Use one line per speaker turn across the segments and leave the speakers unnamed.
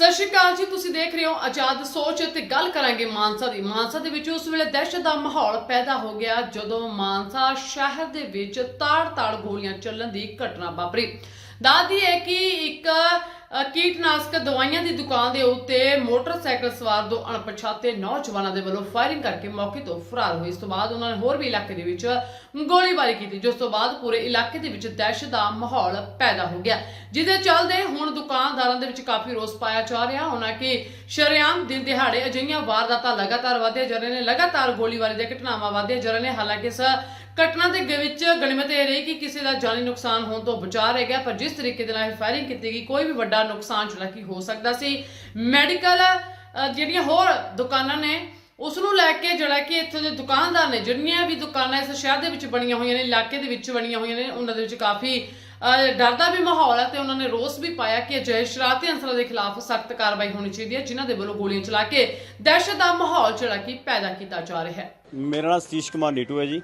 ਸਤਿ ਸ਼੍ਰੀ ਅਕਾਲ ਜੀ, ਤੁਸੀਂ ਦੇਖ ਰਹੇ ਹੋ ਆਜ਼ਾਦ ਸੋਚ ਤੇ ਗੱਲ ਕਰਾਂਗੇ ਮਾਨਸਾ ਦੀ। ਮਾਨਸਾ ਦੇ ਵਿੱਚ ਉਸ ਵੇਲੇ ਦਹਿਸ਼ਤ ਦਾ ਮਾਹੌਲ ਪੈਦਾ ਹੋ ਗਿਆ ਜਦੋਂ ਮਾਨਸਾ ਸ਼ਹਿਰ ਦੇ ਵਿੱਚ ਤਾੜ-ਤਾੜ ਗੋਲੀਆਂ ਚੱਲਣ ਦੀ ਘਟਨਾ ਵਾਪਰੀ। ਦਾਦੀ ਹੈ ਕਿ ਇੱਕ ਕੀਟਨਾਸ਼ਕ ਦਵਾਈਆਂ ਦੀ ਦੁਕਾਨ ਦੇ ਉੱਤੇ ਮੋਟਰਸਾਈਕਲ ਸਵਾਰ ਦੋ ਅਣਪਛਾਤੇ ਨੌਜਵਾਨਾਂ ਦੇ ਵੱਲੋਂ ਫਾਇਰਿੰਗ ਕਰਕੇ ਮੌਕੇ ਤੋਂ ਫਰਾਰ ਹੋਏ। ਇਸ ਤੋਂ ਬਾਅਦ ਉਹਨਾਂ ਨੇ ਹੋਰ ਵੀ ਇਲਾਕੇ ਦੇ ਵਿੱਚ ਗੋਲੀਬਾਰੀ ਕੀਤੀ, ਜਿਸ ਤੋਂ ਬਾਅਦ ਪੂਰੇ ਇਲਾਕੇ ਦੇ ਵਿੱਚ ਦਹਿਸ਼ਤ ਦਾ ਮਾਹੌਲ ਪੈਦਾ ਹੋ ਗਿਆ। ਜਿਹਦੇ ਚੱਲਦੇ ਹੁਣ ਦੁਕਾਨਦਾਰਾਂ ਦੇ ਵਿੱਚ ਕਾਫੀ ਰੋਸ ਪਾਇਆ ਜਾ ਰਿਹਾ। ਉਹਨਾਂ ਕਿ ਸ਼ਰੇਆਮ ਦਿਨ ਦਿਹਾੜੇ ਅਜਿਹੀਆਂ ਵਾਰਦਾਤਾਂ ਲਗਾਤਾਰ ਵਧਦੇ ਜਾ ਰਹੀਆਂ ਨੇ, ਲਗਾਤਾਰ ਗੋਲੀਬਾਰੀ ਦੀਆਂ ਘਟਨਾਵਾਂ ਵਧਦੀਆਂ ਜਾ ਰਹੀਆਂ ਨੇ। ਹਾਲਾਂਕਿ ਇਸ ਘਟਨਾ ਦੇ ਵਿੱਚ ਗਣਿਮਤ ਇਹ ਰਹੀ ਕਿ ਕਿਸੇ ਦਾ ਜਾਨੀ ਨੁਕਸਾਨ ਹੋਣ ਤੋਂ ਬਚਾ ਰਹਿ ਗਿਆ, ਪਰ ਜਿਸ ਤਰੀਕੇ ਦੇ ਨਾਲ ਫਾਇਰਿੰਗ ਕੀਤੀ ਗਈ, ਕੋਈ ਵੀ ਵੱਡਾ ਨੁਕਸਾਨ ਜਿਹੜਾ ਕਿ ਹੋ ਸਕਦਾ ਸੀ। ਮੈਡੀਕਲ ਜਿਹੜੀਆਂ ਹੋਰ ਦੁਕਾਨਾਂ ਨੇ ਉਸ ਨੂੰ ਲੈ ਕੇ ਜਿਹੜਾ ਕਿ ਇੱਥੋਂ ਦੇ ਦੁਕਾਨਦਾਰ ਨੇ ਜਿਹੜੀਆਂ ਵੀ ਦੁਕਾਨਾਂ ਇਸ ਸ਼ਹਿਰ ਦੇ ਵਿੱਚ ਬਣੀਆਂ ਹੋਈਆਂ ਨੇ, ਇਲਾਕੇ ਦੇ ਵਿੱਚ ਬਣੀਆਂ ਹੋਈਆਂ ਨੇ, ਉਹਨਾਂ ਦੇ ਵਿੱਚ ਕਾਫੀ ਡਰ ਦਾ ਵੀ ਮਾਹੌਲ ਹੈ ਤੇ ਉਹਨਾਂ ਨੇ ਰੋਸ ਵੀ ਪਾਇਆ ਕਿ ਅਜਿਹੇ ਸ਼ਰਾਰਤੀ ਅੰਸਰਾਂ ਦੇ ਖਿਲਾਫ ਸਖਤ ਕਾਰਵਾਈ ਹੋਣੀ ਚਾਹੀਦੀ ਹੈ, ਜਿਨ੍ਹਾਂ ਦੇ ਵੱਲੋਂ ਗੋਲੀਆਂ ਚਲਾ ਕੇ ਦਹਿਸ਼ਤ ਦਾ ਮਾਹੌਲ ਜਿਹੜਾ ਕਿ ਪੈਦਾ ਕੀਤਾ ਜਾ ਰਿਹਾ ਹੈ।
ਮੇਰਾ ਨਾਮ ਸਤੀਸ਼ ਕੁਮਾਰ ਨੀਟੂ ਹੈ ਜੀ।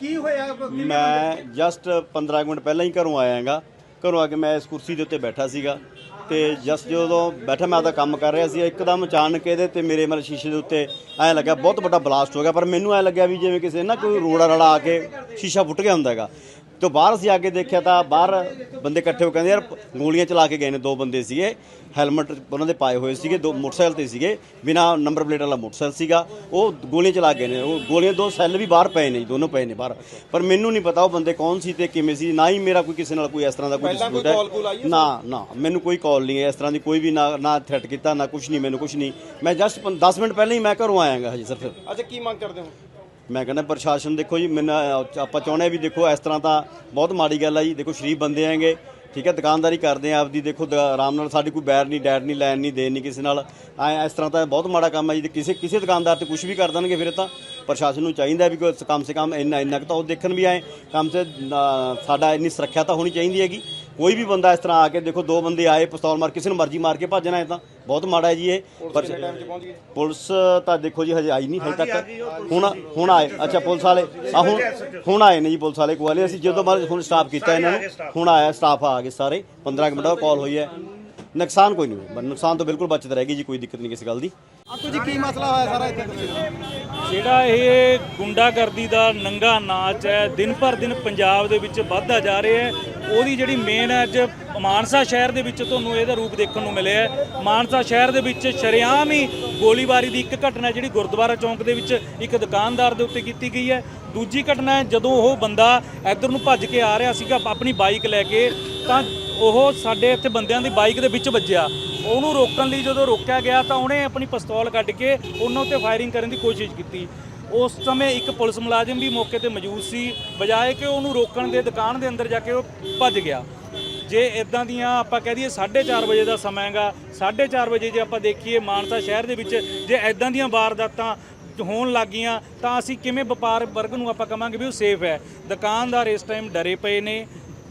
ਕੀ ਹੋਇਆ?
ਮੈਂ ਜਸਟ 15 ਕੁ ਮਿੰਟ ਪਹਿਲਾਂ ਹੀ ਘਰੋਂ ਆਇਆ ਹਾਂਗਾ ਘਰੋਂ ਆ ਕੇ ਮੈਂ ਇਸ ਕੁਰਸੀ ਦੇ ਉੱਤੇ ਬੈਠਾ ਸੀਗਾ ਤੇ ਜਸਟ ਜਦੋਂ ਬੈਠਾ, ਮੈਂ ਆਪਦਾ ਕੰਮ ਕਰ ਰਿਹਾ ਸੀ, ਇੱਕਦਮ ਅਚਾਨਕ ਇਹਦੇ ਤੇ ਮੇਰੇ ਮਤਲਬ ਸ਼ੀਸ਼ੇ ਦੇ ਉੱਤੇ ਐਂ ਲੱਗਾ ਬਹੁਤ ਵੱਡਾ ਬਲਾਸਟ ਹੋ ਗਿਆ। ਪਰ ਮੈਨੂੰ ਐਂ ਲੱਗਿਆ ਵੀ ਜਿਵੇਂ ਕਿਸੇ ਨਾ ਕੋਈ ਰੋੜਾ ਰੜਾ ਆ ਕੇ ਸ਼ੀਸ਼ਾ ਫੁੱਟ ਗਿਆ ਹੁੰਦਾ ਹੈਗਾ। ਤੋਂ ਬਾਹਰ ਅਸੀਂ ਆ ਕੇ ਦੇਖਿਆ ਤਾਂ ਬਾਹਰ ਬੰਦੇ ਇਕੱਠੇ ਹੋ ਕਹਿੰਦੇ ਯਾਰ ਗੋਲੀਆਂ ਚਲਾ ਕੇ ਗਏ ਨੇ ਦੋ ਬੰਦੇ ਸੀਗੇ ਹੈਲਮਟ ਉਹਨਾਂ ਦੇ ਪਾਏ ਹੋਏ ਸੀਗੇ ਦੋ ਮੋਟਰਸਾਈਕਲ ਤੇ ਸੀਗੇ ਬਿਨਾ ਨੰਬਰ ਪਲੇਟ ਵਾਲਾ ਮੋਟਰਸਾਈਕਲ ਸੀਗਾ। ਉਹ ਗੋਲੀਆਂ ਚਲਾ ਗਏ ਨੇ ਉਹ ਗੋਲੀਆਂ ਦੋ ਸੈੱਲ ਵੀ ਬਾਹਰ ਪਏ ਨੇ ਦੋਨੋਂ ਪਏ ਨੇ ਬਾਹਰ। ਪਰ ਮੈਨੂੰ ਨਹੀਂ ਪਤਾ ਉਹ ਬੰਦੇ ਕੌਣ ਸੀ ਤੇ ਕਿਵੇਂ ਸੀ ਨਾ ਹੀ ਮੇਰਾ ਕੋਈ ਕਿਸੇ ਨਾਲ ਕੋਈ ਇਸ ਤਰ੍ਹਾਂ ਦਾ ਕੋਈ
ਆਈ ਹੈ
ਨਾ ਨਾ ਮੈਨੂੰ ਕੋਈ ਕਾਲ ਨਹੀਂ ਹੈ ਇਸ ਤਰ੍ਹਾਂ ਦੀ ਕੋਈ ਵੀ ਨਾ ਨਾ ਥ੍ਰੈਟ ਕੀਤਾ ਨਾ ਕੁਝ ਨਹੀਂ ਮੈਨੂੰ ਕੁਝ ਨਹੀਂ। ਮੈਂ ਜਸਟ 10 ਮਿੰਟ ਪਹਿਲਾਂ ਹੀ ਮੈਂ ਘਰੋਂ ਆਇਆਗਾ ਹਜੇ ਸਰ
ਅੱਛਾ ਕੀ ਮੰਗ ਕਰਦੇ ਹੋ?
ਮੈਂ ਕਹਿੰਦਾ ਪ੍ਰਸ਼ਾਸਨ ਦੇਖੋ ਜੀ ਮੈਨੂੰ ਆਪਾਂ ਚਾਹੁੰਦੇ ਹਾਂ ਵੀ ਦੇਖੋ ਇਸ ਤਰ੍ਹਾਂ ਤਾਂ ਬਹੁਤ ਮਾੜੀ ਗੱਲ ਆ ਜੀ। ਦੇਖੋ ਸ਼ਰੀਫ ਬੰਦੇ ਆਂਗੇ ਠੀਕ ਹੈ ਦੁਕਾਨਦਾਰੀ ਕਰਦੇ ਆ ਆਪਦੀ। ਦੇਖੋ ਦ- ਆਰਾਮ ਨਾਲ ਸਾਡੀ ਕੋਈ ਬੈਰ ਨਹੀਂ ਡੈਟ ਨਹੀਂ ਲੈਣ ਨਹੀਂ ਦੇਣ ਨਹੀਂ ਕਿਸੇ ਨਾਲ। ਐ ਇਸ ਤਰ੍ਹਾਂ ਤਾਂ ਬਹੁਤ ਮਾੜਾ ਕੰਮ ਹੈ ਜੀ। ਤੇ ਕਿਸੇ ਕਿਸੇ ਦੁਕਾਨਦਾਰ ਤੇ ਕੁਝ ਵੀ ਕਰ ਦੇਣਗੇ ਫਿਰ ਇਹ ਤਾਂ ਪ੍ਰਸ਼ਾਸਨ ਨੂੰ ਚਾਹੀਦਾ ਵੀ ਕੋਈ ਕਮ ਸੇ ਕਮ ਇੰਨਾ ਇੰਨਾ ਕੁ ਤਾਂ ਉਹ ਦੇਖਣ ਵੀ ਆਏ। ਕਮ ਸੇ ਅਹ, ਸਾਡਾ ਇੰਨੀ ਸੁਰੱਖਿਆ ਤਾਂ ਹੋਣੀ ਚਾਹੀਦੀ ਹੈਗੀ। ਕੋਈ ਵੀ ਬੰਦਾ ਇਸ ਤਰ੍ਹਾਂ ਆ ਕੇ ਦੇਖੋ ਦੋ ਬੰਦੇ ਆਏ ਪਿਸਤੌਲ ਮਾਰ ਕਿਸੇ ਨੂੰ ਮਰਜ਼ੀ ਮਾਰ ਕੇ ਭੱਜਣਾ ਹੈ ਤਾਂ। ਬਹੁਤ ਮਾੜਾ ਹੈ ਜੀ ਇਹ। ਪਰ
ਟਾਈਮ 'ਚ ਪਹੁੰਚ ਗਈ?
ਪੁਲਿਸ ਤਾਂ ਦੇਖੋ ਜੀ ਹਜੇ ਆਈ ਨਹੀਂ ਹਜੇ ਤੱਕ। ਹੁਣ ਹੁਣ ਆਏ। ਅੱਛਾ ਪੁਲਿਸ ਵਾਲੇ ਆ ਹੁਣ ਹੁਣ ਆਏ ਨੇ ਜੀ ਪੁਲਿਸ ਵਾਲੇ। ਕੋਲੇ ਅਸੀਂ ਜਦੋਂ ਬਾਅਦ ਹੁਣ ਸਟਾਫ ਕੀਤਾ ਇਹਨਾਂ ਨੂੰ। ਹੁਣ ਆਇਆ ਸਟਾਫ ਆ ਗਏ ਸਾਰੇ। 15 ਕੁ ਮਿੰਟ ਬਾਅਦ ਕਾਲ ਹੋਈ ਹੈ। ਨੁਕਸਾਨ ਕੋਈ ਨਹੀਂ। ਨੁਕਸਾਨ ਤੋਂ ਬਿਲਕੁਲ ਬਚਤ ਰਹੇਗੀ ਜੀ ਕੋਈ ਦਿੱਕਤ ਨਹੀਂ ਕਿਸੇ ਗੱਲ ਦੀ।
ਆਤੂ ਜੀ ਕੀ ਮਸਲਾ ਹੋਇਆ ਸਾਰਾ ਇੱਥੇ? ਤੁਸੀਂ
ਜਿਹੜਾ ਇਹ ਗੁੰਡਾਗਰਦੀ ਦਾ ਨੰਗਾ ਨਾਚ ਹੈ, ਦਿਨ ਪਰ ਦਿਨ ਪੰਜਾਬ ਦੇ ਵਿੱਚ ਵੱਧਦਾ ਜਾ ਰਿਹਾ ਹੈ। ਉਹਦੀ ਜਿਹੜੀ ਮੇਨ ਅੱਜ ਮਾਨਸਾ ਸ਼ਹਿਰ ਦੇ ਵਿੱਚ ਤੁਹਾਨੂੰ ਇਹਦਾ ਰੂਪ ਦੇਖਣ ਨੂੰ ਮਿਲਿਆ ਹੈ। ਮਾਨਸਾ ਸ਼ਹਿਰ ਦੇ ਵਿੱਚ ਸ਼ਰੇਆਮ ਹੀ ਗੋਲੀਬਾਰੀ ਦੀ ਇੱਕ ਘਟਨਾ ਜਿਹੜੀ ਗੁਰਦੁਆਰਾ ਚੌਂਕ ਦੇ ਵਿੱਚ ਇੱਕ ਦੁਕਾਨਦਾਰ ਦੇ ਉੱਤੇ ਕੀਤੀ ਗਈ ਹੈ। ਦੂਜੀ ਘਟਨਾ ਹੈ, ਜਦੋਂ ਉਹ ਬੰਦਾ ਇੱਧਰ ਨੂੰ ਭੱਜ ਕੇ ਆ ਰਿਹਾ ਸੀਗਾ ਆਪਣੀ ਬਾਈਕ ਲੈ ਕੇ, ਤਾਂ ਉਹ ਸਾਡੇ ਇੱਥੇ ਬੰਦਿਆਂ ਦੀ ਬਾਈਕ ਦੇ ਵਿੱਚ ਵੱਜਿਆ। ਉਹਨੂੰ ਰੋਕਣ ਲਈ ਜਦੋਂ ਰੋਕਿਆ ਗਿਆ ਤਾਂ ਉਹਨੇ ਆਪਣੀ ਪਿਸਤੌਲ ਕੱਢ ਕੇ ਉਹਨਾਂ ਉੱਤੇ ਫਾਇਰਿੰਗ ਕਰਨ ਦੀ ਕੋਸ਼ਿਸ਼ ਕੀਤੀ। ਉਸ ਸਮੇਂ ਇੱਕ ਪੁਲਿਸ ਮੁਲਾਜ਼ਮ ਵੀ ਮੌਕੇ ਤੇ ਮੌਜੂਦ ਸੀ। ਬਜਾਏ ਕਿ ਉਹਨੂੰ ਰੋਕਣ ਦੇ ਦੁਕਾਨ ਦੇ ਅੰਦਰ ਜਾ ਕੇ ਉਹ ਭੱਜ ਗਿਆ। ਜੇ ਇਦਾਂ ਦੀਆਂ ਆਪਾਂ ਕਹਿ ਦਈਏ 4:30 ਵਜੇ ਦਾ ਸਮਾਂ ਹੈਗਾ 4:30 ਵਜੇ ਜੇ ਆਪਾਂ ਦੇਖੀਏ ਮਾਨਸਾ ਸ਼ਹਿਰ ਦੇ ਵਿੱਚ ਜੇ ਇਦਾਂ ਦੀਆਂ ਵਾਰਦਾਤਾਂ ਹੋਣ ਲੱਗੀਆਂ ਤਾਂ ਅਸੀਂ ਕਿਵੇਂ ਵਪਾਰ ਵਰਗ ਨੂੰ ਆਪਾਂ ਕਵਾਂਗੇ ਵੀ ਉਹ ਸੇਫ ਹੈ। ਦੁਕਾਨਦਾਰ ਇਸ ਟਾਈਮ ਡਰੇ ਪਏ ਨੇ।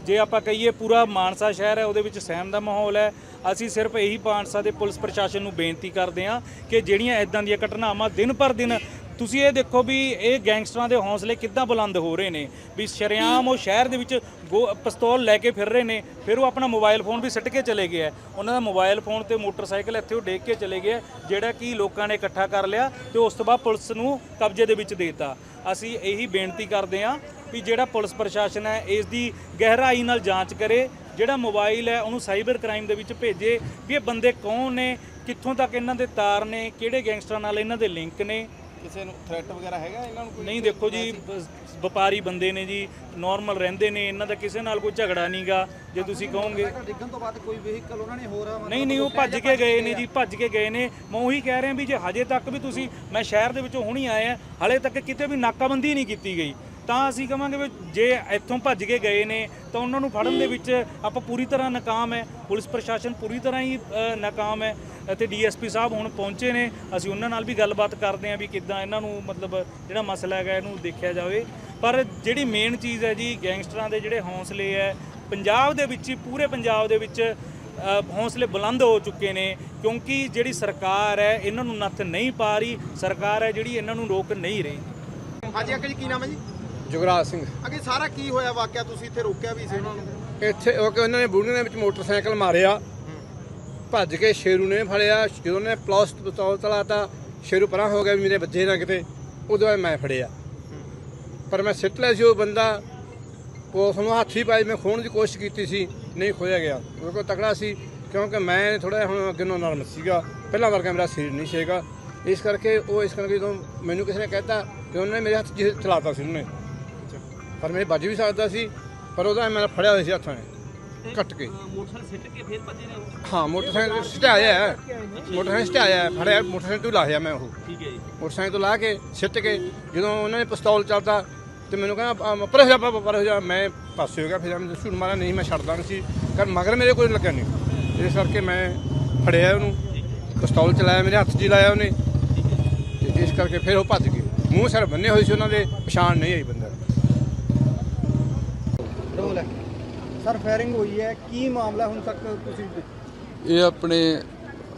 ਜੇ ਆਪਾਂ ਕਹੀਏ ਪੂਰਾ ਮਾਨਸਾ ਸ਼ਹਿਰ ਹੈ, ਉਹਦੇ ਵਿੱਚ ਸਹਿਮ ਦਾ ਮਾਹੌਲ ਹੈ। ਅਸੀਂ ਸਿਰਫ ਇਹੀ ਮਾਨਸਾ ਦੇ ਪੁਲਿਸ ਪ੍ਰਸ਼ਾਸਨ ਨੂੰ ਬੇਨਤੀ ਕਰਦੇ ਹਾਂ ਕਿ ਜਿਹੜੀਆਂ ਇਦਾਂ ਦੀਆਂ ਘਟਨਾਵਾਂ ਦਿਨ ਪਰ ਦਿਨ ਤੁਸੀਂ ਇਹ ਦੇਖੋ ਵੀ ਇਹ ਗੈਂਗਸਟਰਾਂ ਦੇ ਹੌਸਲੇ ਕਿੱਦਾਂ ਬੁਲੰਦ ਹੋ ਰਹੇ ਨੇ, ਵੀ ਸ਼ਰੇਆਮ ਉਹ ਸ਼ਹਿਰ ਦੇ ਵਿੱਚ ਗੋ- ਪਿਸਤੌਲ ਲੈ ਕੇ ਫਿਰ ਰਹੇ ਨੇ, ਫਿਰ ਉਹ ਆਪਣਾ ਮੋਬਾਈਲ ਫੋਨ ਵੀ ਸਿੱਟ ਕੇ ਚਲੇ ਗਏ ਉਹਨਾਂ ਦਾ ਮੋਬਾਈਲ ਫੋਨ ਤੇ ਮੋਟਰਸਾਈਕਲ ਇੱਥੇ ਉਹ ਡੇਕ ਕੇ ਚਲੇ ਗਿਆ ਜਿਹੜਾ ਕਿ ਲੋਕਾਂ ਨੇ ਇਕੱਠਾ ਕਰ ਲਿਆ ਤੇ ਉਸ ਤੋਂ ਬਾਅਦ ਪੁਲਿਸ ਨੂੰ ਕਬਜ਼ੇ ਦੇ ਵਿੱਚ ਦੇਤਾ। ਅਸੀਂ ਇਹੀ ਬੇਨਤੀ ਕਰਦੇ ਹਾਂ ਵੀ ਜਿਹੜਾ ਪੁਲਿਸ ਪ੍ਰਸ਼ਾਸਨ ਹੈ, ਇਸ ਦੀ ਗਹਿਰਾਈ ਨਾਲ ਜਾਂਚ ਕਰੇ, ਜਿਹੜਾ ਮੋਬਾਈਲ ਹੈ ਉਹਨੂੰ ਸਾਈਬਰ ਕ੍ਰਾਈਮ ਦੇ ਵਿੱਚ ਭੇਜੇ, ਵੀ ਇਹ ਬੰਦੇ ਕੌਣ ਨੇ, ਕਿੱਥੋਂ ਤੱਕ ਇਹਨਾਂ ਦੇ ਤਾਰ ਨੇ, ਕਿਹੜੇ ਗੈਂਗਸਟਰਾਂ ਨਾਲ ਇਹਨਾਂ ਦੇ ਲਿੰਕ ਨੇ।
ਕਿਸੇ ਨੂੰ ਥ੍ਰੈਟ ਵਗੈਰਾ ਹੈਗਾ ਇਹਨਾਂ ਨੂੰ ਕੋਈ?
ਨਹੀਂ ਦੇਖੋ ਜੀ ਬ- ਵਪਾਰੀ ਬੰਦੇ ਨੇ ਜੀ ਨਾਰਮਲ ਰਹਿੰਦੇ ਨੇ ਇਹਨਾਂ ਦਾ ਕਿਸੇ ਨਾਲ ਕੋਈ ਝਗੜਾ ਨਹੀਂਗਾ ਜੇ ਤੁਸੀਂ ਕਹੋਗੇ।
ਡਿੱਗਣ ਤੋਂ ਬਾਅਦ ਕੋਈ ਵਹੀਕਲ ਉਹਨਾਂ ਨੇ ਹੋਰ
ਨਹੀਂ ਨਹੀਂ ਉਹ ਭੱਜ ਕੇ ਗਏ ਨੇ ਜੀ ਭੱਜ ਕੇ ਗਏ ਨੇ। ਮੈਂ ਉਹੀ ਕਹਿ ਰਿਹਾ ਵੀ ਜੇ ਹਜੇ ਤੱਕ ਵੀ ਤੁਸੀਂ ਮੈਂ ਸ਼ਹਿਰ ਦੇ ਵਿੱਚੋਂ ਹੁਣੀ ਆਏ ਆ ਹਲੇ ਤੱਕ ਕਿਤੇ ਵੀ ਨਾਕਾਬੰਦੀ ਨਹੀਂ ਕੀਤੀ ਗਈ। ਤਾਂ ਅਸੀਂ ਕਹਾਂਗੇ ਵੀ ਜੇ ਇੱਥੋਂ ਭੱਜ ਕੇ ਗਏ ਨੇ ਤਾਂ ਉਹਨਾਂ ਨੂੰ ਫੜਨ ਦੇ ਵਿੱਚ ਆਪਾਂ ਪੂਰੀ ਤਰ੍ਹਾਂ ਨਾਕਾਮ ਹੈ। ਪੁਲਿਸ ਪ੍ਰਸ਼ਾਸਨ ਪੂਰੀ ਤਰ੍ਹਾਂ ਹੀ ਨਾਕਾਮ ਹੈ ਅਤੇ ਡੀਐਸਪੀ ਸਾਹਿਬ ਹੁਣ ਪਹੁੰਚੇ ਨੇ। ਅਸੀਂ ਉਹਨਾਂ ਨਾਲ ਵੀ ਗੱਲਬਾਤ ਕਰਦੇ ਹਾਂ ਵੀ ਕਿੱਦਾਂ ਇਹਨਾਂ ਨੂੰ ਮਤਲਬ ਜਿਹੜਾ ਮਸਲਾ ਹੈਗਾ ਇਹਨੂੰ ਦੇਖਿਆ ਜਾਵੇ। ਪਰ ਜਿਹੜੀ ਮੇਨ ਚੀਜ਼ ਹੈ ਜੀ ਗੈਂਗਸਟਰਾਂ ਦੇ ਜਿਹੜੇ ਹੌਸਲੇ ਹੈ ਪੰਜਾਬ ਦੇ ਵਿੱਚ ਹੀ ਪੂਰੇ ਪੰਜਾਬ ਦੇ ਵਿੱਚ ਅ, ਹੌਸਲੇ ਬੁਲੰਦ ਹੋ ਚੁੱਕੇ ਨੇ। ਕਿਉਂਕਿ ਜਿਹੜੀ ਸਰਕਾਰ ਹੈ ਇਹਨਾਂ ਨੂੰ ਨੱਥ ਨਹੀਂ ਪਾ ਰਹੀ। ਸਰਕਾਰ ਹੈ ਜਿਹੜੀ ਇਹਨਾਂ ਨੂੰ ਰੋਕ ਨਹੀਂ ਰਹੀ।
ਹਾਂਜੀ ਅੰਕਲ ਜੀ ਕੀ ਨਾਮ ਹੈ ਜੀ?
ਜੁਗਰਾਜ ਸਿੰਘ।
ਅੱਗੇ ਸਾਰਾ ਕੀ ਹੋਇਆ ਵਾਕਿਆ? ਤੁਸੀਂ ਇੱਥੇ ਰੋਕਿਆ ਵੀ ਸੀ ਉਹਨਾਂ ਨੂੰ?
ਇੱਥੇ ਉਹ ਕਿ ਉਹਨਾਂ ਨੇ ਬੁੜੀਆਂ ਦੇ ਵਿੱਚ ਮੋਟਰਸਾਈਕਲ ਮਾਰਿਆ। ਭੱਜ ਕੇ ਸ਼ੇਰੂ ਨੇ ਫੜਿਆ। ਜਦੋਂ ਉਹਨੇ ਪਲਸ ਪਿਸਤੌਲ ਚਲਾਤਾ ਸ਼ੇਰੂ ਪਰਾਂ ਹੋ ਗਿਆ ਵੀ ਮੇਰੇ ਵੱਜੇ ਨਾ ਕਿਤੇ। ਉਦੋਂ ਬਾਅਦ ਮੈਂ ਫੜਿਆ। ਪਰ ਮੈਂ ਸਿੱਟ ਲਿਆ ਸੀ ਉਹ ਬੰਦਾ। ਉਸ ਨੂੰ ਹੱਥੀ ਪਾਈ ਮੈਂ ਖੋਣ ਦੀ ਕੋਸ਼ਿਸ਼ ਕੀਤੀ ਸੀ। ਨਹੀਂ ਖੋਇਆ ਗਿਆ। ਉਹ ਕੋ ਤਕੜਾ ਸੀ। ਕਿਉਂਕਿ ਮੈਂ ਥੋੜਾ ਹੁਣ ਅੱਗੇ ਨੂੰ ਨਰਮ ਸੀਗਾ। ਪਹਿਲਾਂ ਵਰਗਾ ਮੇਰਾ ਸਰੀਰ ਨਹੀਂ ਸੀਗਾ। ਇਸ ਕਰਕੇ ਉਹ ਇਸ ਕਰਕੇ ਜਦੋਂ ਮੈਨੂੰ ਕਿਸੇ ਨੇ ਕਹਿਤਾ ਕਿ ਉਹਨੇ ਮੇਰੇ ਹੱਥ 'ਚ ਚਲਾਤਾ ਸੀ ਉਹਨੇ। ਪਰ ਮੇਰੇ ਵੱਜ ਵੀ ਸਕਦਾ ਸੀ ਪਰ ਉਹਦਾ ਮੈਂ ਫੜਿਆ ਹੋਇਆ ਸੀ ਹੱਥਾਂ 'ਚ ਕੱਟ ਕੇ। ਮੋਟਰਸਾਈਕਲ ਸਿੱਟ ਕੇ ਫਿਰ ਭੱਜੇ ਨੇ ਹਾਂ ਮੋਟਰਸਾਈਕਲ ਸਟਾਇਆ ਹੈ। ਮੋਟਰਸਾਈਕਲ ਸਟਾਇਆ ਹੈ ਫੜਿਆ ਮੋਟਰਸਾਈਕਲ ਤੋਂ ਲਾਹਿਆ ਮੈਂ ਉਹ। ਠੀਕ ਹੈ ਜੀ। ਮੋਟਰਸਾਈਕਲ ਤੋਂ ਲਾ ਕੇ ਸਿੱਟ ਕੇ ਜਦੋਂ ਉਹਨਾਂ ਨੇ ਪਿਸਤੌਲ ਚੱਲਦਾ ਤੇ ਮੈਨੂੰ ਕਹਿੰਦਾ ਪਰ ਹੋ ਜਾ ਪਰ ਪਰ ਹੋ ਜਾ। ਮੈਂ ਪਾਸੇ ਹੋ ਗਿਆ ਫਿਰ ਮੈਂ ਝੂਠ ਮਾਰਿਆ ਨਹੀਂ ਮੈਂ ਛੱਡਦਾ ਨਹੀਂ ਸੀ। ਕਰ ਮਗਰ ਮੇਰੇ ਕੋਈ ਲੱਗਿਆ ਨਹੀਂ। ਇਸ ਕਰਕੇ ਮੈਂ ਫੜਿਆ ਉਹਨੂੰ ਪਿਸਤੌਲ ਚਲਾਇਆ ਮੇਰੇ ਹੱਥ 'ਚ ਹੀ ਲਾਇਆ ਉਹਨੇ। ਤੇ ਇਸ ਕਰਕੇ ਫਿਰ ਉਹ ਭੱਜ ਗਏ। ਮੂੰਹ ਸਿਰ ਬੰਨੇ ਹੋਏ ਸੀ ਉਹਨਾਂ ਦੇ ਪਛਾਣ ਨਹੀਂ ਆਈ
ਹੈ ਸਰ ਫਾਇਰਿੰਗ ਹੋਈ ਹੈ ਕੀ ਮਾਮਲਾ ਹੁਣ ਤੱਕ ਤੁਸੀਂ
ਇਹ ਆਪਣੇ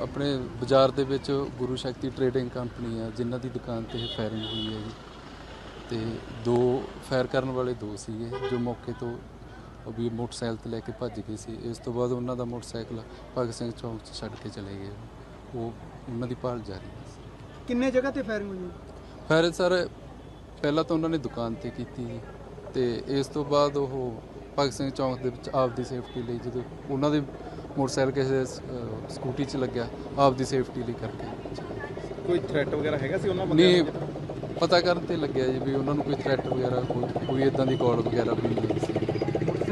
ਆਪਣੇ ਬਾਜ਼ਾਰ ਦੇ ਵਿੱਚ ਗੁਰੂ ਸ਼ਕਤੀ ਟਰੇਡਿੰਗ ਕੰਪਨੀ ਆ ਜਿਨ੍ਹਾਂ ਦੀ ਦੁਕਾਨ ਤੇ ਇਹ ਫਾਇਰਿੰਗ ਹੋਈ ਹੈ ਜੀ। ਤੇ ਦੋ ਫਾਇਰ ਕਰਨ ਵਾਲੇ ਦੋ ਸੀਗੇ ਜੋ ਮੌਕੇ ਤੋਂ ਵੀ ਮੋਟਰਸਾਈਕਲ ਤੇ ਲੈ ਕੇ ਭੱਜ ਗਏ ਸੀ। ਇਸ ਤੋਂ ਬਾਅਦ ਉਹਨਾਂ ਦਾ ਮੋਟਰਸਾਈਕਲ ਭਗਤ ਸਿੰਘ ਚੌਂਕ 'ਚ ਛੱਡ ਕੇ ਚਲੇ ਗਏ। ਉਹ ਉਹਨਾਂ ਦੀ ਭਾਲ ਜਾਰੀ ਹੈ।
ਕਿੰਨੇ ਜਗ੍ਹਾ ਤੇ ਫਾਇਰਿੰਗ ਹੋਈ
ਫਾਇਰ ਸਰ ਪਹਿਲਾਂ ਤਾਂ ਉਹਨਾਂ ਨੇ ਦੁਕਾਨ ਤੇ ਕੀਤੀ ਤੇ ਇਸ ਤੋਂ ਬਾਅਦ ਉਹ ਭਗਤ ਸਿੰਘ ਚੌਂਕ ਦੇ ਵਿੱਚ ਆਪਦੀ ਸੇਫਟੀ ਲਈ ਜਦੋਂ ਉਹਨਾਂ ਦੇ ਮੋਟਰਸਾਈਕਲ ਕਿਸੇ ਸਕੂਟੀ 'ਚ ਲੱਗਿਆ ਆਪਦੀ ਸੇਫਟੀ ਲਈ ਕਰਕੇ।
ਕੋਈ ਥ੍ਰੈਟ ਵਗੈਰਾ ਹੈਗਾ ਸੀ ਉਹਨਾਂ ਬੰਦਿਆਂ ਨੂੰ
ਪਤਾ ਕਰਨ ਤੇ ਲੱਗਿਆ ਜੀ ਵੀ ਉਹਨਾਂ ਨੂੰ ਕੋਈ ਥ੍ਰੈਟ ਵਗੈਰਾ ਕੋਈ ਕੋਈ ਇਦਾਂ ਦੀ ਕਾਲ ਵਗੈਰਾ ਵੀ ਨਹੀਂ ਸੀ।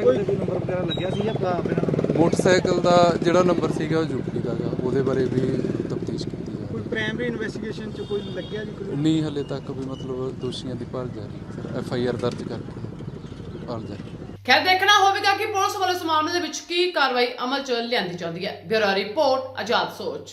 ਨੰਬਰ ਵਗੈਰਾ ਲੱਗਿਆ ਸੀ ਜਾਂ ਬਿਨਾਂ ਨੰਬਰ
ਮੋਟਰਸਾਈਕਲ ਦਾ ਜਿਹੜਾ ਨੰਬਰ ਸੀਗਾ ਉਹ ਯੂਪੀ ਦਾ ਗਾ ਉਹਦੇ ਬਾਰੇ ਵੀ ਤਫਤੀਸ਼ ਕੀਤੀ ਜਾ
ਕੋਈ ਪ੍ਰਾਇਮਰੀ ਇਨਵੈਸਟੀਗੇਸ਼ਨ ਚ ਕੋਈ ਲੱਗਿਆ ਜੀ ਕੋਈ?
ਨਹੀਂ ਹਲੇ ਤੱਕ ਵੀ ਮਤਲਬ ਦੋਸ਼ੀਆਂ ਦੀ ਭਾਲ ਜਾਰੀ ਐਫ ਆਈ ਆਰ ਦਰਜ ਕਰਕੇ ਭਾਲ ਜਾਰੀ
ਖੈਰ, ਦੇਖਣਾ ਹੋਵੇਗਾ ਕਿ ਪੁਲਿਸ ਵੱਲੋਂ ਇਸ ਮਾਮਲੇ ਦੇ ਵਿੱਚ ਕੀ ਕਾਰਵਾਈ ਅਮਲ 'ਚ ਲਿਆਂਦੀ ਜਾਂਦੀ ਹੈ। ਬਿਊਰੋ ਰਿਪੋਰਟ ਆਜ਼ਾਦ ਸੋਚ